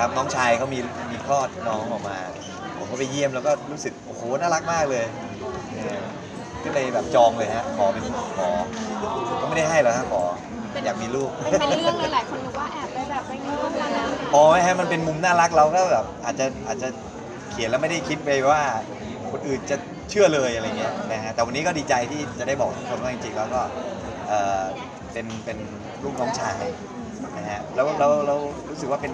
ครับน้องชายเขามีมีคลอดน้องออกมา ผมก็ไปเยี่ยมแล้วก็รู้สึกโอ้โหน่ารักมากเลยเออก็เลยแบบจองเลยฮะขอเป็นขอก็ไม่ได้ให้หรอกฮะขออยากมีลูก เป็นเป็นเรื่องเลยหลายคนรู้ว่าแอบไปแบบไปง้อกันแล้วพอไม่ให้มันเป็นมุมน่ารักเราก็แบบอาจจะอาจจะเขียนแล้วไม่ได้คิดไปว่าคนอื่นจะเชื่อเลยอะไรเงี้ยนะฮะแต่วันนี้ก็ดีใจที่จะได้บอกทุกคนว่าจริงๆแล้วก็เอ่อ เป็นเป็นลูกน้องชายนะฮะแล้วเราเรารู้สึกว่าเป็น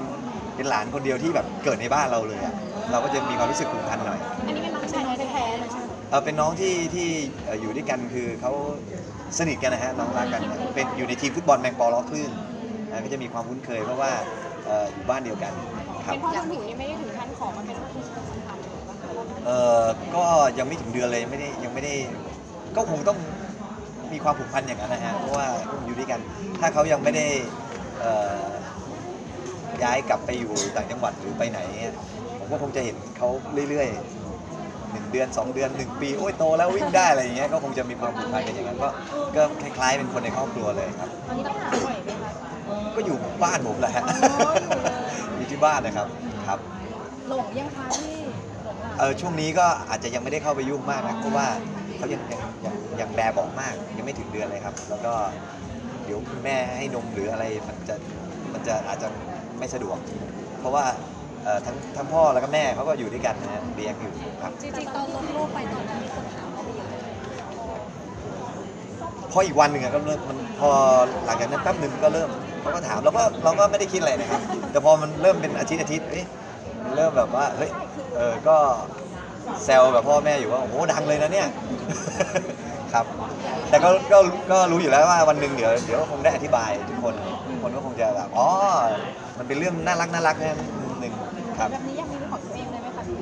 เป็นหลานคนเดียวที่แบบเกิดในบ้านเราเลยอะเราก็จะมีความรู้สึกผูกพันหน่อยอันนี้เป็นน้องชายแท้ๆเลยใช่ไหมเออเป็นน้องที่ที่เอ่ออยู่ด้วยกันคือเขาสนิทกันนะฮะน้องรักกันเป็นอยู่ในทีมฟุตบอลแมงปอล้อคลื่นนะก็จะมีความคุ้นเคยเพราะว่าเอ่ออยู่บ้านเดียวกันครับ เป็นพ่อคนหนูนี่ไม่ได้ถึงขั้นขอมาเป็นว่าคุณสัมพันธ์หรือเปล่าคะเออก็ยังไม่ถึงเดือนเลยไม่ได้ยังไม่ได้ ก็คงต้อง มีความผูกพันอย่างนั้นนะฮะเพราะว่าก็อยู่ด้วยกัน ถ้าเขายังไม่ได้เอ่อย้ายกลับไปอยู่ต่างจังหวัดหรือไปไหนเนี่ยผมก็คงจะเห็นเขาเรื่อยๆหนึ่งเดือนสองเดือนหนึ่งปีโอ้ยโตแล้ววิ่งได้อะไรอย่างเงี้ยก็คงจะมีความผูกพันกันอย่างนั้นก็ก็คล้ายๆเป็นคนในครอบครัวเลยครับ ตอนนี้ต้องหาบ่อยไหมคะก็อยู่บ้านผมแหละฮะอ๋ออยู่เลยอยู่ที่บ้านนะครับครับ หลงยังคะพี่หลงหลานเออช่วงนี้ก็อาจจะยังไม่ได้เข้าไปยุ่งมากนะเพราะว่า เขายังยังยังยังแบบบอกมาก ยังไม่ถึงเดือนเลยครับ แล้วก็เดี๋ยวคุณแม่ให้นมหรืออะไรมันจะมันจะอาจจะไม่สะดวก เพราะว่าเอ่อทั้งทั้งพ่อแล้วก็แม่เขาก็อยู่ด้วยกันนะฮะเลี้ยงอยู่ครับ จริงๆตอนลงรูปไปตอนนั้นมีคนถามว่ามีอะไรพออีกวันหนึ่งอะก็เริ่มมันพอหลังจากนั้นแป๊บหนึ่งก็เริ่มเขาก็ถามเราก็เราก็ไม่ได้คิดอะไรนะครับ แต่พอมันเริ่มเป็นอาทิตย์อาทิตย์เอ๊ะมันเริ่มแบบว่าเฮ้ยเออก็แซวแบบพ่อแม่อยู่ว่าโอ้โหดังเลยนะเนี่ย ครับ แต่ก็ก็ก็รู้อยู่แล้วว่าวันหนึ่งเดี๋ยวเดี๋ยวคงได้อธิบายทุกคนทุกคนก็คงจะแบบอ๋อมันเป็นเรื่องน่ารักน่ารักนะหนึ่งครับแบบนี้ยังมีรูปของตัวเองเลยไหมคะพี่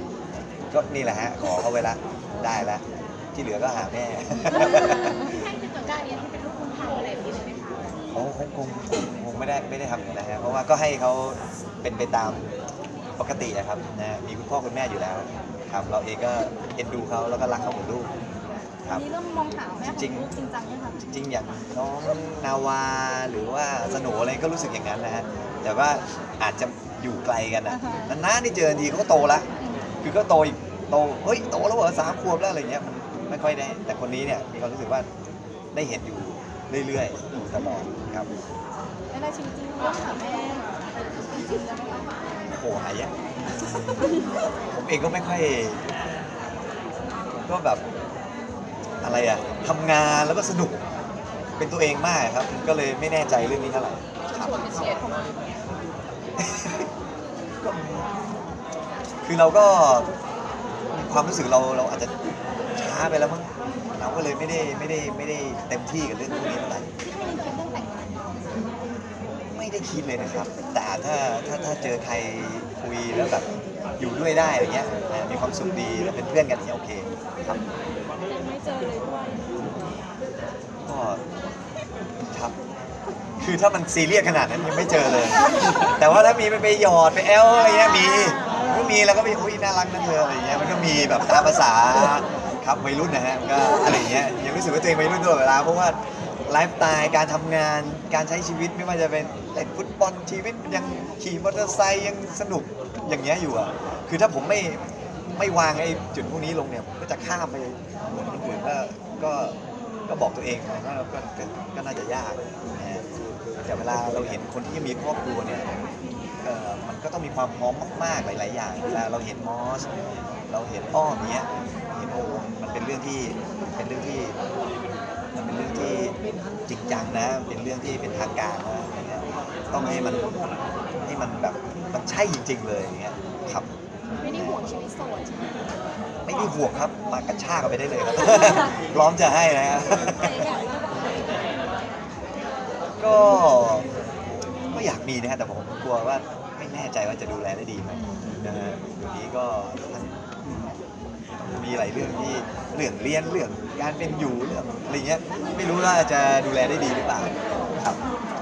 ก็นี่แหละฮะขอเขาไว้ละได้ละที่เหลือก็หาแม่ให้เป็นตัวกล้าเรียนที่เป็นลูกคุณธรรมอะไรแบบนี้เลยไหมคะโอ้คงคงคงคงไม่ได้ไม่ได้ทำอย่างนั้นนะฮะเพราะว่าก็ให้เขาเป็นไปตามปกติอะครับนะฮะมีคุณพ่อคุณแม่อยู่แล้วครับ เราเองก็เอ็นดูเขาแล้วก็รักเขาเหมือนลูก ครับ นี่เริ่มมองหาแม่ขจริองงลูกจริงจังไหมคะจริงๆอย่างน้องนาวาหรือว่าสโหนอะไรก็รู้สึกอย่างนั้นนะฮะแต่ว่าอาจจะอยู่ไกลกันอะนานๆที่เจอทีเขาก็โตละคือก็โตอีกโตเฮ้ยโตแล้วเหรอสามขวบแล้วอะไรเงี้ยมันไม่ค่อยได้แต่คนนี้เนี่ยมีความรู้สึกว่าได้เห็นอยู่เรื่อยๆอยู่ตลอดครับแล้วในชีวิตจริงต้องหาแม่จริงๆเลยไหมคะโหหายากผมเองก็ไม่ค่อย ก็แบบ อะไรอะทำงานแล้วก็สนุกเป็นตัวเองมากครับ ก็เลยไม่แน่ใจเรื่องนี้เท่าไหร่ครับชวนไปเชียร์เขามาก็คือเราก็มีความรู้สึกเราเราอาจจะช้าไปแล้วมั้งเราก็เลยไม่ได้ไม่ได้ไม่ได้เต็มที่กับเรื่องพวกนี้เท่าไหร่ไม่ได้คิดเลยนะครับ แต่ถ้าถ้าถ้าเจอใครคุยแล้วแบบอยู่ด้วยได้อะไรเงี้ยมีความสุขดีแล้วเป็นเพื่อนกันอย่างเงี้ยโอเคครับ เจอเลยด้วยก็ครับ คือถ้ามันซีเรียสขนาดนั้นยังไม่เจอเลย แต่ว่าถ้ามีไปไปหยอดไปแอลอะไรเงี้ยมีก็มีแล้วก็ไปอุ้ยน่ารักนะเธออะไรเงี้ยมันก็มีแบบตามภาษาครับวัยรุ่นนะฮะมันก็อะไรเงี้ยยังรู้สึกว่าตัวเองวัยรุ่นตลอดเวลาเพราะว่าไลฟ์สไตล์การทำงานการใช้ชีวิตไม่ว่าจะเป็นเล่นฟุตบอลชีวิตยังขี่มอเตอร์ไซค์ยังสนุกอย่างเงี้ยอยู่อะคือถ้าผมไม่ ไม่วางไอ้จุดพวกนี้ลงเนี่ยผมก็จะข้ามไปหมดคนอื่นก็ก็ก็บอกตัวเองว่าก็ก็ก็น่าจะยากนะฮะแต่เวลาเราเห็นคนที่มีครอบครัวเนี่ยเอ่อมันก็ต้องมีความพร้อมมากๆหลาย ๆ อย่างเวลาเราเห็นมอส เราเห็นอ้อมเนี้ยเห็นโอมันเป็นเรื่องที่เป็นเรื่องที่ มันเป็นเรื่องที่จริงจังนะ เป็นเรื่องที่เป็นทางการนะอะไรเงี้ยต้องให้มันให้มันแบบมันใช่จริง ๆ เลยอย่างเงี้ยครับ ไม่ได้ห่วงชีวิตโสดใช่ไหมไม่ได้ห่วงครับมากระชากเอาไปได้เลยครับพร้อมจะให้นะฮะแต่อยากเลิกกับใครก็ก็อยากมีนะฮะแต่ผมกลัวว่าไม่แน่ใจว่าจะดูแลได้ดีไหมนะฮะเดี๋ยวนี้ก็มีหลายเรื่องที่เรื่องเรียนเรื่องการเป็นอยู่เรื่องอะไรเงี้ยไม่รู้ว่าจะดูแลได้ดีหรือเปล่าครับจ